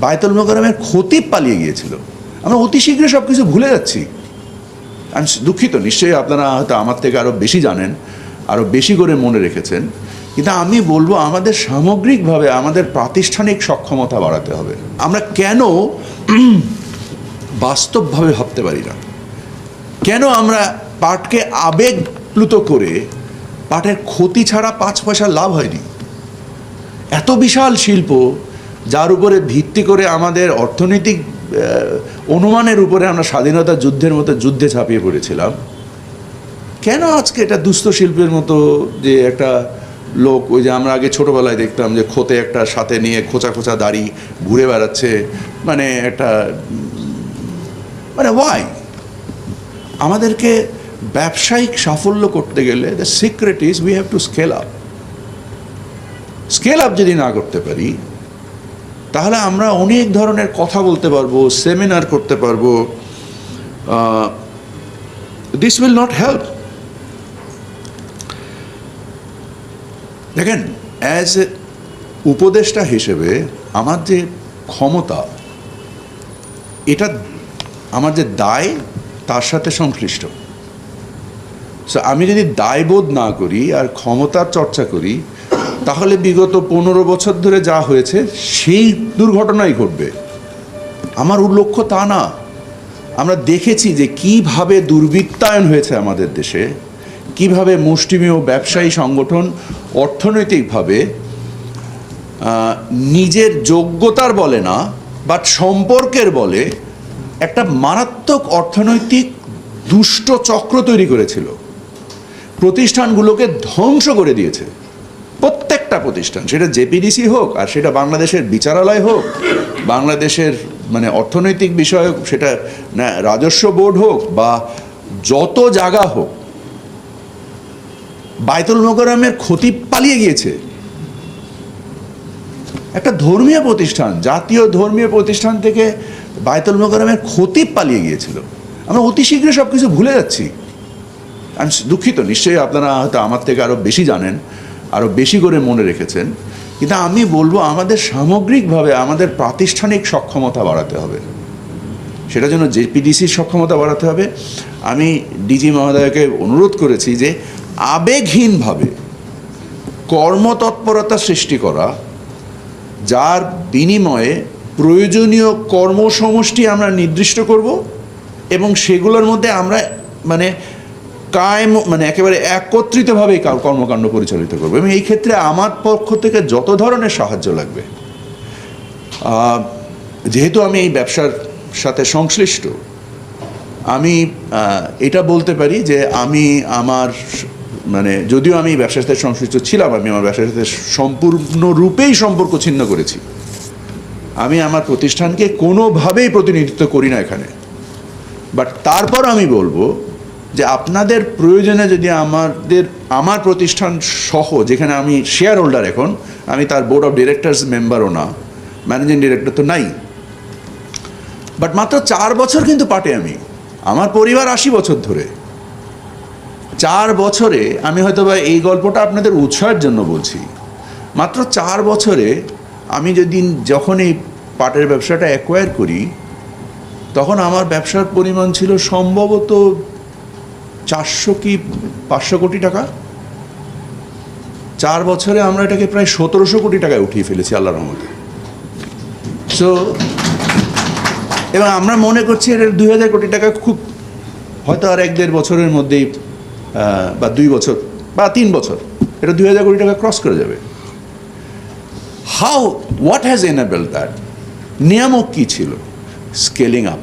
বায়তুল মোকারমের ক্ষতি পালিয়ে গিয়েছিল। আমরা অতি শীঘ্রই সব কিছু ভুলে যাচ্ছি। আমি দুঃখিত, নিশ্চয়ই আপনারা হয়তো আমার থেকে আরও বেশি জানেন আরও বেশি করে মনে রেখেছেন। কিন্তু আমি বলব, আমাদের সামগ্রিকভাবে আমাদের প্রাতিষ্ঠানিক সক্ষমতা বাড়াতে হবে। আমরা কেন বাস্তবভাবে ভাবতে পারি না? কেন আমরা পাটকে আবেগপ্লুত করে পাটের ক্ষতি ছাড়া পাঁচ পয়সা লাভ হয়নি? এত বিশাল শিল্প যার উপরে ভিত্তি করে আমাদের অর্থনৈতিক অনুমানের উপরে আমরা স্বাধীনতা যুদ্ধের মতো যুদ্ধে ছাপিয়ে পড়েছিলাম। কেন আজকে এটা দুস্থ শিল্পের মতো যে একটা লোক, ওই যে আমরা আগে ছোটোবেলায় দেখতাম যে খোতে একটা সাথে নিয়ে খোঁচা খোঁচা দাড়ি ঘুরে বেড়াচ্ছে মানে একটা মানে ওয়াই আমাদেরকে ব্যবসায়িক সাফল্য করতে গেলে the secret is we have to scale up scale up যদি না করতে পারি তাহলে আমরা অনেক ধরনের কথা বলতে পারব সেমিনার করতে পারব। দিস উইল নট হেল্প দেখেন অ্যাজ উপদেষ্টা হিসেবে আমার যে ক্ষমতা, এটা আমার যে দায়, তার সাথে সংশ্লিষ্ট। সো আমি যদি দায়বোধ না করি আর ক্ষমতার চর্চা করি তাহলে বিগত পনেরো বছর ধরে যা হয়েছে, সেই দুর্ঘটনাই ঘটবে। আমার লক্ষ্য তা না। আমরা দেখেছি যে কীভাবে দুর্বৃত্তায়ন হয়েছে আমাদের দেশে, কীভাবে মুষ্টিমেয় ব্যবসায়ী সংগঠন অর্থনৈতিকভাবে নিজের যোগ্যতার বলে না বাট সম্পর্কের বলে একটা মারাত্মক অর্থনৈতিক দুষ্ট চক্র তৈরি করেছিল। প্রতিষ্ঠানগুলোকে ধ্বংস করে দিয়েছে। প্রতিষ্ঠান। সেটা জেপিডিসি হোক আর সেটা বাংলাদেশের বিচারালয় হোক, বাংলাদেশের মানে অর্থনৈতিক বিষয় সেটা রাজস্ব বোর্ড হোক বা যত জায়গা হোক বায়তুল মোকারমের ক্ষতি পালিয়ে গিয়েছে। একটা ধর্মীয় প্রতিষ্ঠান, জাতীয় ধর্মীয় প্রতিষ্ঠান থেকে বায়তুল মোকারমের ক্ষতি পালিয়ে গিয়েছিল। আমরা অতি শীঘ্রই সব কিছু ভুলে যাচ্ছি। আমি দুঃখিত, নিশ্চয়ই আপনারা হয়তো আমার থেকে আরও বেশি জানেন। বেশি করে মনে রেখেছেন, কিন্তু আমি বলব আমাদের সামগ্রিকভাবে আমাদের প্রাতিষ্ঠানিক সক্ষমতা বাড়াতে হবে। সেটার জন্য জেপিডিসির সক্ষমতা বাড়াতে হবে। আমি ডিজি মহোদয়কে অনুরোধ করেছি যে আবেগহীনভাবে কর্মতৎপরতা সৃষ্টি করা, যার বিনিময়ে প্রয়োজনীয় কর্মসমষ্টি আমরা নির্দিষ্ট করব এবং সেগুলোর মধ্যে আমরা মানে কায়েম মানে একেবারে একত্রিতভাবে কর্মকাণ্ড পরিচালিত করব। এবং এই ক্ষেত্রে আমার পক্ষ থেকে যত ধরনের সাহায্য লাগবে যেহেতু আমি এই ব্যবসার সাথে সংশ্লিষ্ট, আমি এটা বলতে পারি যে আমি আমার মানে যদিও আমি ব্যবসার সাথে সংশ্লিষ্ট ছিলাম, আমি আমার ব্যবসার সাথে সম্পূর্ণরূপেই সম্পর্ক ছিন্ন করেছি। আমি আমার প্রতিষ্ঠানকে কোনোভাবেই প্রতিনিধিত্ব করি না এখানে। বাট তারপর আমি বলব যে আপনাদের প্রয়োজনে যদি আমাদের, আমার প্রতিষ্ঠান সহ, যেখানে আমি শেয়ার হোল্ডার এখন, আমি তার বোর্ড অফ ডিরেক্টরস মেম্বারও না ম্যানেজিং ডিরেক্টর তো নাই। বাট মাত্র চার বছর কিন্তু পাটে আমি। আমার পরিবার আশি বছর ধরে। চার বছরে আমি হয়তো বা এই গল্পটা আপনাদের উৎসাহের জন্য বলছি। মাত্র চার বছরে আমি যদি যখন এই পাটের ব্যবসাটা অ্যাকোয়ার করি, তখন আমার ব্যবসার পরিমাণ ছিল সম্ভবত চারশো কি পাঁচশো কোটি টাকা? চার বছরে আমরা এটাকে প্রায় সতেরোশো কোটি টাকায় উঠিয়ে ফেলেছি আল্লাহ রহমতে। সো এবং আমরা মনে করছি এটা দুই হাজার কোটি টাকা খুব হয়তো আর এক দেড় বছরের মধ্যেই বা দুই বছর, বা তিন বছর, এটা দুই হাজার কোটি টাকা ক্রস করে যাবে। How what has enable that নিয়ামক কী ছিল? Scaling up